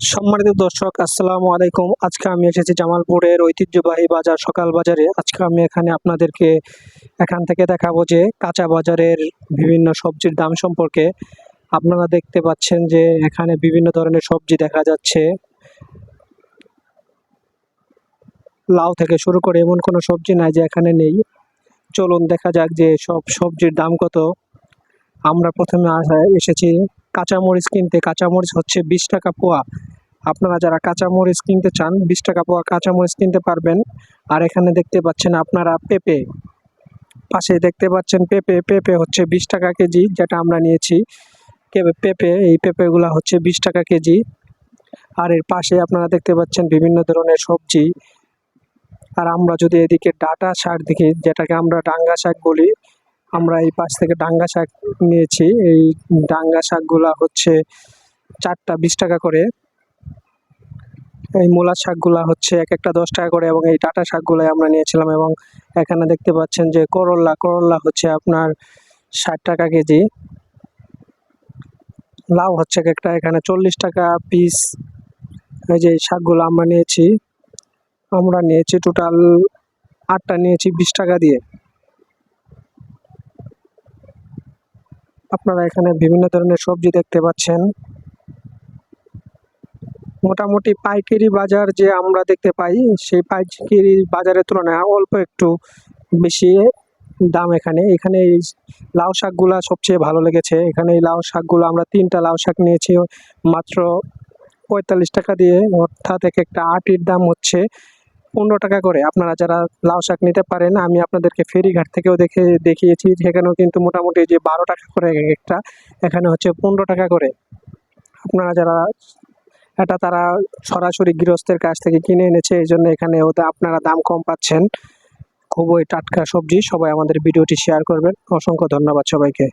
সম্মানিত দর্শক, আসসালামু আলাইকুম। আজকে আমি এসেছি জামালপুরের ঐতিহ্যবাহী বাজার, সকাল বাজারে। আজকে আমি এখানে আপনাদেরকে এখান থেকে দেখাবো যে কাঁচা বাজারের বিভিন্ন সবজির দাম সম্পর্কে। আপনারা দেখতে পাচ্ছেন যে এখানে বিভিন্ন ধরনের সবজি দেখা যাচ্ছে। লাউ থেকে শুরু করে এমন কোনো সবজি নাই যে এখানে নেই। চলুন দেখা যাক যে সব সবজির দাম কত। আমরা প্রথমে এসেছি কাঁচামরিচ কিনতে। কাঁচামরিচ হচ্ছে বিশ টাকা পোয়া। আপনারা যারা কাঁচামরিচ কিনতে চান, বিশ টাকা পোয়া কাঁচামরিচ কিনতে পারবেন। আর এখানে দেখতে পাচ্ছেন আপনারা পেঁপে। পাশে দেখতে পাচ্ছেন পেঁপে। পেঁপে হচ্ছে বিশ টাকা কেজি, যেটা আমরা নিয়েছি। পেঁপে এই পেঁপেগুলা হচ্ছে বিশ টাকা কেজি। আর এর পাশে আপনারা দেখতে পাচ্ছেন বিভিন্ন ধরনের সবজি। আর আমরা যদি এদিকে ডাটা শাক দেখি, যেটাকে আমরা ডাঙ্গা শাক বলি, আমরা এই পাশ থেকে ডাঙ্গা শাক নিয়েছি। এই ডাঙ্গা শাকগুলা হচ্ছে চারটা বিশ টাকা করে। এই মূলা শাকগুলা হচ্ছে এক একটা দশ টাকা করে এবং এই টাটা শাকগুলাই আমরা নিয়েছিলাম এবং এখানে দেখতে পাচ্ছেন যে করল্লা করল্লা হচ্ছে আপনার ষাট টাকা কেজি। লাউ হচ্ছে এক একটা, এখানে চল্লিশ টাকা পিস এই যে শাকগুলো আমরা নিয়েছি আমরা নিয়েছি টোটাল আটটা নিয়েছি বিশ টাকা দিয়ে। আপনারা এখানে বিভিন্ন ধরনের সবজি দেখতে পাচ্ছেন। মোটামুটি পাইকারি বাজার যে আমরা দেখতে পাই, সেই পাইকারি বাজারের তুলনায় অল্প একটু বেশি দাম এখানে। এখানে এই লাউ শাকগুলা সবচেয়ে ভালো লেগেছে। এখানে এই লাউ শাকগুলো আমরা তিনটা লাউ শাক নিয়েছি, মাত্র পঁয়তাল্লিশ টাকা দিয়ে। অর্থাৎ এক একটা আটির দাম হচ্ছে পনেরো টাকা করে। আপনারা যারা লাউ শাক নিতে পারেন, আমি আপনাদেরকে ফেরিঘাট থেকেও দেখে, দেখিয়েছি। সেখানেও কিন্তু মোটামুটি যে বারো টাকা করে একটা, এখানে হচ্ছে পনেরো টাকা করে। আপনারা যারা এটা তারা সরাসরি গৃহস্থের কাছ থেকে কিনে এনেছে, এই জন্য এখানে আপনারা দাম কম পাচ্ছেন। খুবই টাটকা সবজি, সবাই আমাদের ভিডিওটি শেয়ার করবেন। অসংখ্য ধন্যবাদ সবাইকে।